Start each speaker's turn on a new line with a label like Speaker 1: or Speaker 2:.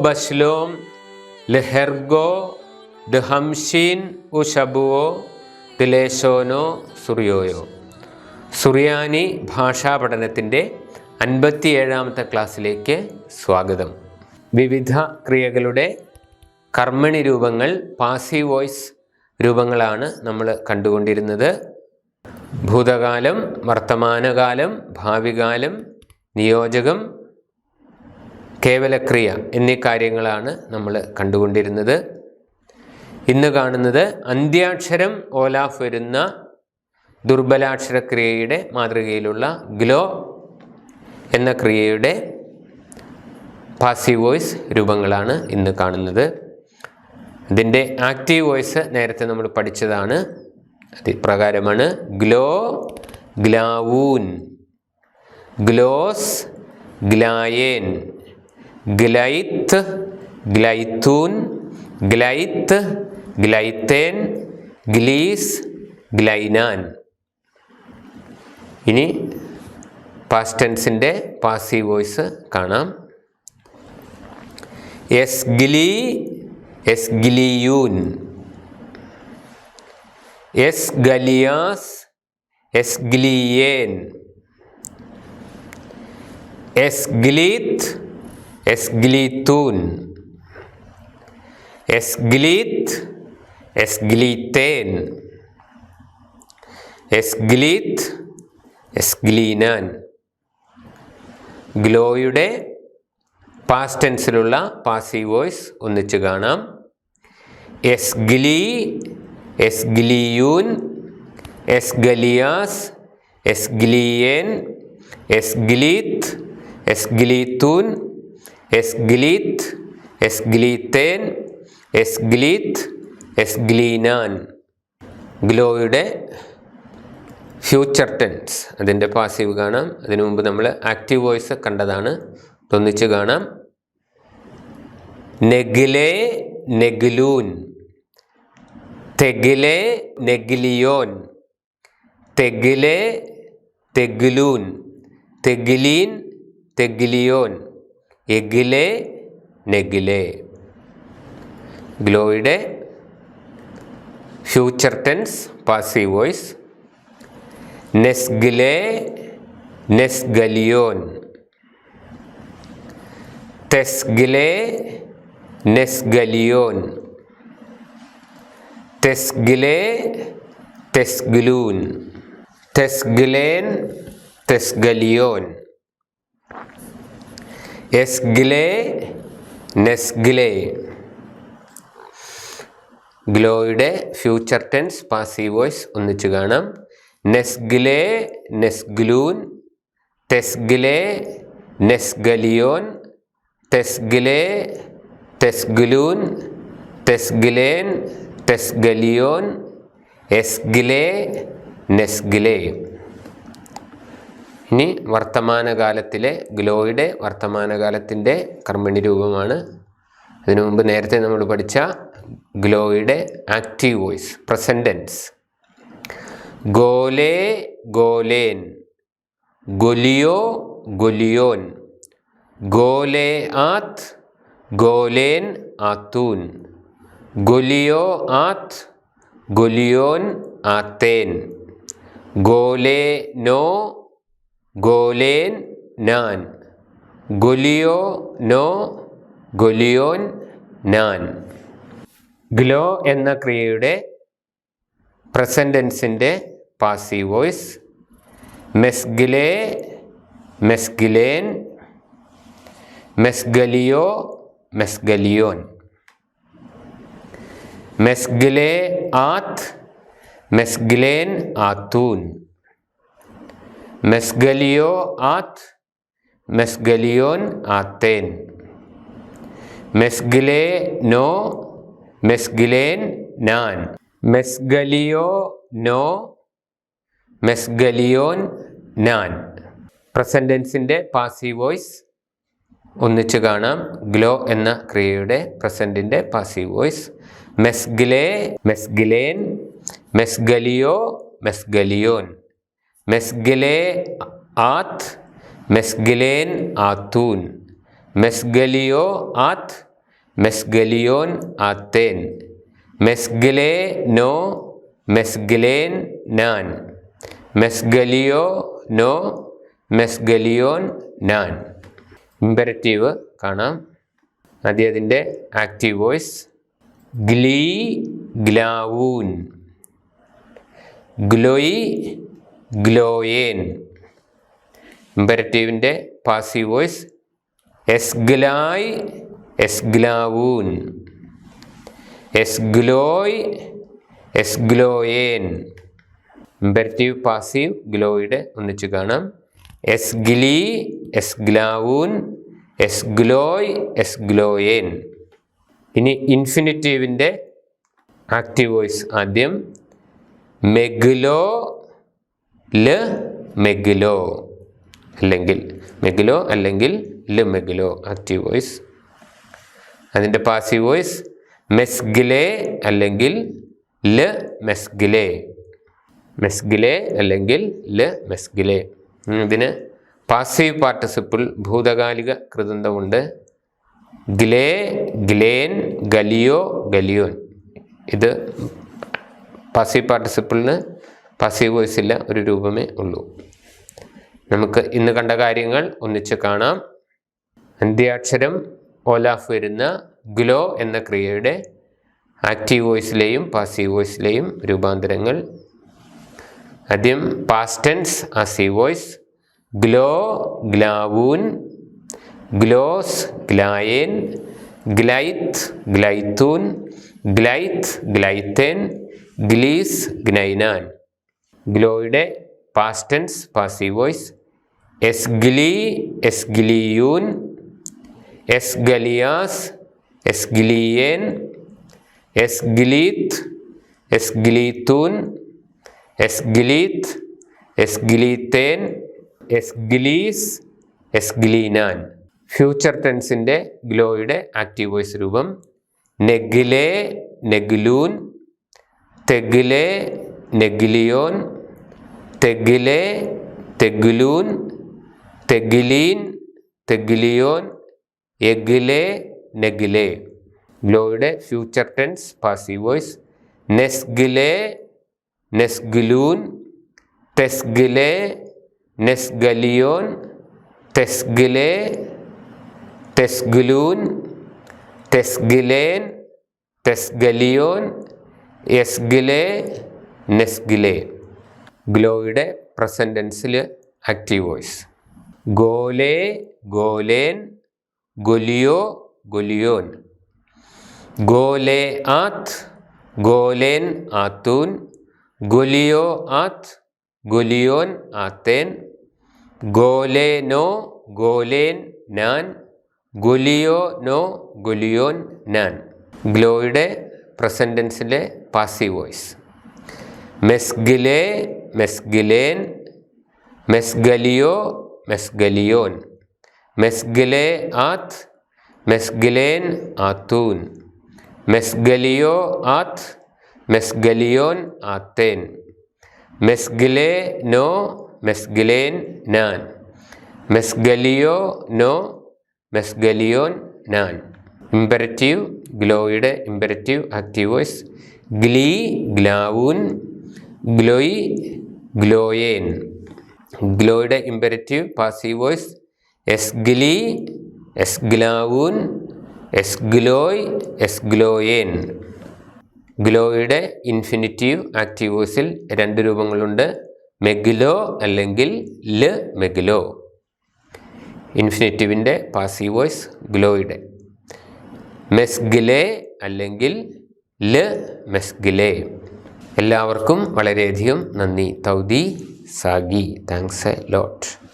Speaker 1: ബഷ്ലോം ലെഹെർഗോ ദംഷീൻ ഉഷബുവോ തിലേശോനോ സുറിയോയോ. സുറിയാനി ഭാഷാ പഠനത്തിന്റെ അൻപത്തിയേഴാമത്തെ ക്ലാസ്സിലേക്ക് സ്വാഗതം. വിവിധ ക്രിയകളുടെ കർമ്മണി രൂപങ്ങൾ പാസീവ് വോയിസ് രൂപങ്ങളാണ് നമ്മൾ കണ്ടുകൊണ്ടിരുന്നത്. ഭൂതകാലം വർത്തമാനകാലം ഭാവികാലം നിയോജകം കേവലക്രിയ എന്നീ കാര്യങ്ങളാണ് നമ്മൾ കണ്ടുകൊണ്ടിരുന്നത്. ഇന്ന് കാണുന്നത് അന്ത്യാക്ഷരം ഓലാഫ് വരുന്ന ദുർബലാക്ഷരക്രിയയുടെ മാതൃകയിലുള്ള ഗ്ലോ എന്ന ക്രിയയുടെ പാസീവ് വോയിസ് രൂപങ്ങളാണ് ഇന്ന് കാണുന്നത്. ഇതിന്റെ ആക്റ്റീവ് വോയിസ് നേരത്തെ നമ്മൾ പഠിച്ചതാണ്. പ്രകാരമാണ് ഗ്ലോ ഗ്ലാവൂൻ ഗ്ലോസ് ഗ്ലായേൻ. ഗ്ലൈത്ത് ഗ്ലൈത്തൂൻ ഗ്ലൈത്ത് ഗ്ലൈത്തേൻ ഗ്ലീസ് ഗ്ലൈനാൻ. ഇനി പാസ്റ്റ് ടെൻസിന്റെ പാസീവ് വോയിസ് കാണാം. എസ് ഗ്ലി എസ് ഗ്ലിയൂൻ എസ് ഗലിയാസ് എസ് ഗ്ലിയേൻ എസ് എസ്ഗ്ലീത്ത് എസ്ഗ്ലീത്തൂൻ എസ്ഗ്ലീത്ത് എസ്ഗ്ലീത്തേൻ എസ്ഗ്ലീത്ത് എസ്ഗ്ലീനാൻ ഗ്ലോയുടെ പാസ്റ്റ് ടെൻസിലുള്ള പാസീവ് വോയ്സ് ഒന്നിച്ച് കാണാം. എസ്ഗ്ലീ എസ്ഗ്ലിയൂൻ എസ്ഗലിയാസ് എസ്ഗ്ലിയേൻ എസ്ഗ്ലീത്ത് എസ്ഗ്ലീത്തൂൻ എസ്ഗ്ലീത്ത് എസ്ഗ്ലീത്തേൻ എസ്ഗ്ലീത്ത് എസ്ഗ്ലീനാൻ ഗ്ലോയുടെ ഫ്യൂച്ചർ ടെൻസ് അതിന്റെ പാസീവ് കാണാം. അതിനു മുമ്പ് നമ്മൾ ആക്റ്റീവ് വോയിസ് കണ്ടതാണ്. ഒന്നിച്ച് കാണാം. നെഗിലേ നെഗിലൂൻ. തെഗിലെ നെഗിലിയോൻ. തെഗിലെ തെഗിലൂൻ. തെഗിലീൻ തെഗിലിയോൻ. എഗിലെ നെഗിലെ ഗ്ലോയുടെ ഫ്യൂച്ചർ ടെൻസ് പാസീവ് വോയിസ് നെസ്ഗിലെ നെസ്ഗലിയോൻ തെസ്ഗിലെ നെസ്ഗലിയോൻ തെസ്ഗിലെ തെസ്ഗിലൂൻ തെസ്ഗിലേൻ തെസ്ഗലിയോൻ എസ്ഗിലെ നെസ്ഗ്ലേ. ഗ്ലോയുടെ ഫ്യൂച്ചർ ടെൻസ് പാസീവ് വോയ്സ് ഒന്നിച്ചു കാണാം. നെസ്ഗ്ലേ നെസ്ഗ്ലൂൻ. തെസ്ഗ്ലേ നെസ്ഗലിയോൻ. തെസ്ഗ്ലേ തെസ്ഗ്ലൂൻ. തെസ്ഗിലേൻ തെസ്ഗലിയോൻ. എസ്ഗ്ലേ നെസ്ഗിലെ. ഇനി വർത്തമാനകാലത്തിലെ ഗ്ലോയുടെ വർത്തമാനകാലത്തിന്റെ കർമ്മിണി രൂപമാണ്. അതിനു മുമ്പ് നേരത്തെ നമ്മൾ പഠിച്ച ഗ്ലോയുടെ ആക്റ്റീവ് വോയിസ് പ്രസന്റൻസ് ഗോലേ ഗോലേൻ ഗൊലിയോ ഗൊലിയോൻ ഗോലേ ആത് ഗോലേൻ ആത്തൂൻ ഗൊലിയോ ആത് ഗൊലിയോൻ ആത്തേൻ ഗോലേ നോ ഗോലേൻ നാൻ. ഗൊലിയോ നോ ഗൊലിയോൻ നാൻ. ഗ്ലോ എന്ന ക്രിയയുടെ പ്രസന്റൻസിന്റെ പാസീവ് വോയിസ്. മെസ്ഗിലേ മെസ്ഗിലേൻ മെസ്ഗലിയോ മെസ്ഗലിയോൻ. മെസ്ഗിലേ ആത്ത് മെസ്ഗിലേൻ ആത്തൂൻ. മെസ്ഗലിയോ ആത് മെസ്ഗലിയോൻ ആത്തേൻ മെസ്ഗിലെ നോ മെസ്ഗിലേൻ നാൻ മെസ്ഗലിയോ നോ മെസ്ഗലിയോൻ നാൻ പ്രസന്റൻസിന്റെ പാസീവ് വോയിസ് ഒന്നിച്ച് കാണാം. ഗ്ലോ എന്ന ക്രിയയുടെ പ്രസന്റിന്റെ പാസീവ് വോയിസ് മെസ്ഗിലെ മെസ്ഗിലേൻ മെസ്ഗലിയോ മെസ്ഗലിയോൻ മെസ്ഗിലെ ആത്ത് മെസ്ഗലേൻ ആത്തൂൻ മെസ്ഗലിയോ ആത്ത് മെസ്ഗലിയോൻ ആത്തേൻ മെസ്ഗലേ നോ മെസ്ഗലേൻ നാൻ മെസ്ഗലിയോ നോ മെസ്ഗലിയോൻ നാൻ. ഇമ്പരറ്റീവ് കാണാം. ആദ്യം അതിന്റെ ആക്റ്റീവ് വോയിസ്. ഗ്ലീ ഗ്ലാവൂൻ. ഗ്ലോയി ഗ്ലോയേൻ. ഇമ്പരറ്റീവിന്റെ പാസീവ് വോയിസ് എസ്ഗ്ലായ് എസ്ഗ്ലാവൂൻ. എസ്ഗ്ലോയ് എസ്ഗ്ലോയേൻ. ഇമ്പരറ്റീവ് പാസീവ് ഗ്ലോയുടെ ഒന്നിച്ച് കാണാം. എസ്ഗ്ലി എസ്ഗ്ലാവൂൻ എസ്ഗ്ലോയ് എസ്ഗ്ലോയേൻ. ഇനി ഇൻഫിനിറ്റീവിന്റെ ആക്റ്റീവ് വോയിസ് ആദ്യം. മെഗ്ലോ ൽ മെഗിലോ. അല്ലെങ്കിൽ മെഗ്ലോ അല്ലെങ്കിൽ ല മെഗ്ലോ. Active voice. അതിന്റെ പാസീവ് വോയിസ് മെസ്ഗിലെ അല്ലെങ്കിൽ ല മെസ്ഗിലെ. മെസ്ഗിലെ അല്ലെങ്കിൽ ല മെസ്ഗിലെ. ഇതിന് പാസീവ് പാർട്ടിസിപ്പിൾ ഭൂതകാലിക കൃതന്തമുണ്ട് ഗ്ലേ ഗ്ലേൻ ഗലിയോ ഗലിയോൻ. ഇത് പാസീവ് പാർട്ടിസിപ്പിളിന് പാസീവ് വോയിസ് ഇല്ല ഒരു രൂപമേ ഉള്ളൂ. നമുക്ക് ഇന്ന് കണ്ട കാര്യങ്ങൾ ഒന്നിച്ച് കാണാം. അന്ത്യാക്ഷരം ഓലാഫ് വരുന്ന ഗ്ലോ എന്ന ക്രിയയുടെ ആക്റ്റീവ് വോയിസിലെയും പാസീവ് വോയിസിലെയും രൂപാന്തരങ്ങൾ. ആദ്യം പാസ്റ്റൻസ് ആസീവ് വോയിസ് ഗ്ലോ ഗ്ലാവൂൻ ഗ്ലോസ് ഗ്ലായേൻ ഗ്ലൈത്ത് ഗ്ലൈത്തൂൻ ഗ്ലൈത്ത് ഗ്ലൈത്തേൻ ഗ്ലീസ് ഗ്നൈനാൻ. ഗ്ലോയുടെ പാസ്റ്റൻസ് പാസീവ് വോയിസ് എസ്ഗ്ലി എസ്ഗ്ലിയൂൻ എസ്ഗലിയാസ് എസ്ഗ്ലിയേൻ എസ്ഗ്ലീത്ത് എസ്ഗ്ലീത്തൂൻ എസ്ഗ്ലീത്ത് എസ്ഗ്ലീത്തേൻ എസ്ഗ്ലീസ് എസ്ഗ്ലീനാൻ ഫ്യൂച്ചർ ടെൻസിന്റെ ഗ്ലോയുടെ ആക്റ്റീവ് വോയിസ് രൂപം. നെഗിലെ നെഗ്ലൂൻ തെഗിലെ നെഗിലിയോൻ തെഗിലെ തെഗിലൂൻ തെഗിലീൻ തെഗിലിയോൻ എഗിലെ നെഗിലെ ഗ്ലോയുടെ ഫ്യൂച്ചർ ടെൻസ് പാസീവ് വോയിസ് നെസ്ഗിലെ നെസ്ഗിലൂൻ തെസ്ഗിലെ നെസ്ഗലിയോൻ തെസ്ഗിലെ തെസ്ഗിലൂൻ തെസ്ഗിലേൻ തെസ്ഗലിയോൻ എസ്ഗിലെ നെസ്ഗിലെ ഗ്ലോയുടെ പ്രസന്റൻസിൽ ആക്റ്റീവ് വോയിസ്. ഗോലേ ഗോലേൻ ഗൊലിയോ ഗൊലിയോൻ. ഗോലേ ആത്ത് ഗോലേൻ ആത്തൂൻ. ഗൊലിയോ ആത്ത് ഗൊലിയോൻ ആത്തേൻ. ഗോലേ നോ ഗോലേൻ നാൻ. ഗൊലിയോ നോ ഗൊലിയോൻ നാൻ. ഗ്ലോയുടെ പ്രസന്റൻസിലെ പാസീവ് വോയിസ്. മെസ്ഗിലെ മെസ്ഗിലേൻ മെസ്ഗലിയോ മെസ്ഗലിയോൻ മെസ്ഗിലെ ആത്ത് മെസ്ഗിലേൻ ആത്തൂൻ മെസ്ഗലിയോ ആത്ത് മെസ്ഗലിയോൻ ആത്തേൻ മെസ്ഗിലെ നോ മെസ്ഗിലേൻ നാൻ മെസ്ഗലിയോ നോ മെസ്ഗലിയോൻ നാൻ ഇമ്പരറ്റീവ് ഗ്ലോയുടെ ഇമ്പരറ്റീവ് ആക്റ്റീവ് വോയ്സ് ഗ്ലീ ഗ്ലാവൂൻ ഗ്ലോയി ഗ്ലോയേൻ. ഗ്ലോയുടെ ഇമ്പരറ്റീവ് പാസീവ് വോയ്സ് എസ് ഗ്ലി എസ് ഗ്ലാവൂൻ എസ് ഗ്ലോയ് എസ് ഗ്ലോയേൻ ഗ്ലോയുടെ ഇൻഫിനിറ്റീവ് ആക്റ്റീവ് വോയ്സിൽ രണ്ട് രൂപങ്ങളുണ്ട്. മെഗിലോ അല്ലെങ്കിൽ ൽ മെഗിലോ. ഇൻഫിനിറ്റീവിന്റെ പാസീവ് വോയ്സ് ഗ്ലോയുടെ. മെസ്ഗിലെ അല്ലെങ്കിൽ ൽ മെസ്ഗിലെ. എല്ലാവർക്കും വളരെയധികം നന്ദി. തൗദി സാഗി. Thanks a lot.